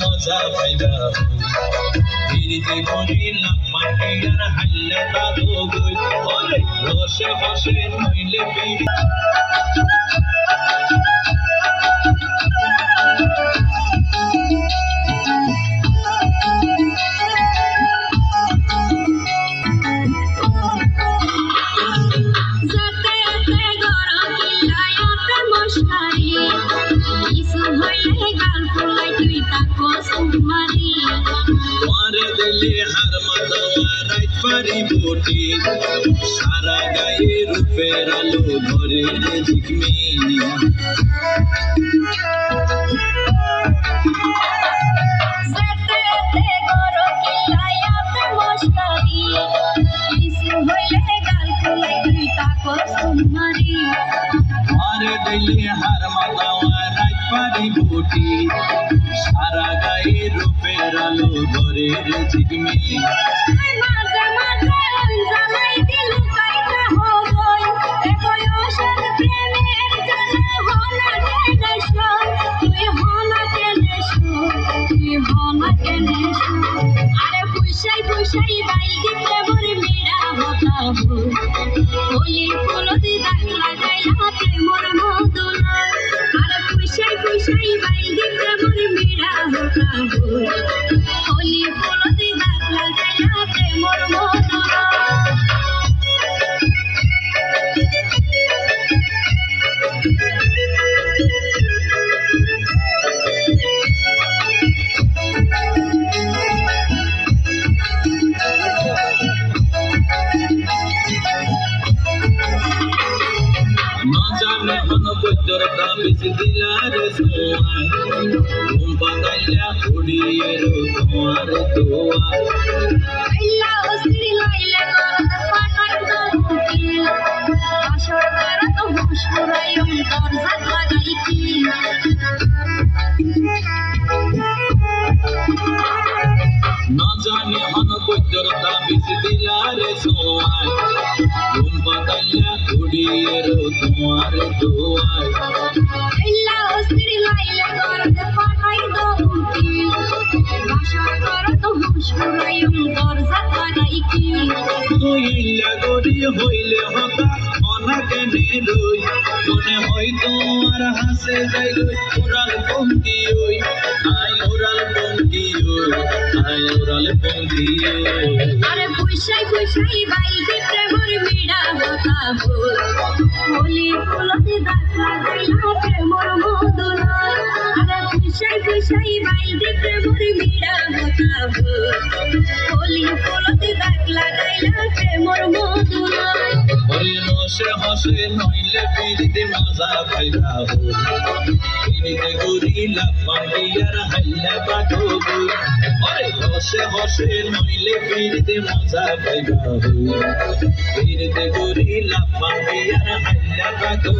মজা পাইবা ফিরিতে করিলাম মাটিয়ার হাল্লা দাদু গই ওরে রসে বসে নইলে ফিরিতে দিলে হার মাতাওয়া রাইত পারি বটি। সারা গায়ে রূপের আলো ধরে রে ঝিকমি যাতে তে গরম কিলায়াতে মশকারি। কিছু হইলে গাল ফুলাই তুই তাকো সুমারি তোমারে দিলে হার মাতাওয়া রাইত পারি বটি। সারা গায়ে রূপের আলো ধরে রে ঝিকমি মাঝে মাঝে জানাই দিল কাইটা হো গই এ বয়সের প্রেমের জানা হনা কেনে শো তুই হনা কেনে শো তুই হনা কেনে শো আরে পুষাই পুষাই বাইল দিতে বরে মেরা হতা ফুল দি দাগ লাগাইলা প্রেমর মেরা হতা হো হলি ফুল দি দাগ লাগাইলা প্রেমর উড়িয়ে তোমার দোয়া আইলা অস্থির লাইলে করত পাটাই দরুকিল আসর করত হুশ পুরায়ম দরজাত লাগাই কি না জানে অনবদ্যর তাবিজ দিলার সোয়াই ঘুম পাতাইলা উড়িয়ে তোমার দোয়াই তুই লাগরি হইলে হতা অনাকেনে রই মনে হয় তোমার হাসে যাই রই ওরাল পঙ্কি ওই। আই ওরাল পঙ্কি ওই আই ওরাল পঙ্কি ওই। আরে পুষাই পুষাই বাইল দিতে ভর মিড়া হতা ভোর। হোলি ফুলতে দাগ লাগাইলা প্রেমর মধুর। আরে পুষাই পুষাই বাইল দিতে লাগাইলা প্রেমর মধুর ওরে রসে হসে নইলে পিরিতে মজা পাইবা হো পিরিতে গরিলা পান্ডিয়ার হাইলা গো ওরে রসে হসে নইলে পিরিতে মজা পাইবা হো পিরিতে গরিলা পান্ডিয়ার হাইলা পাঠো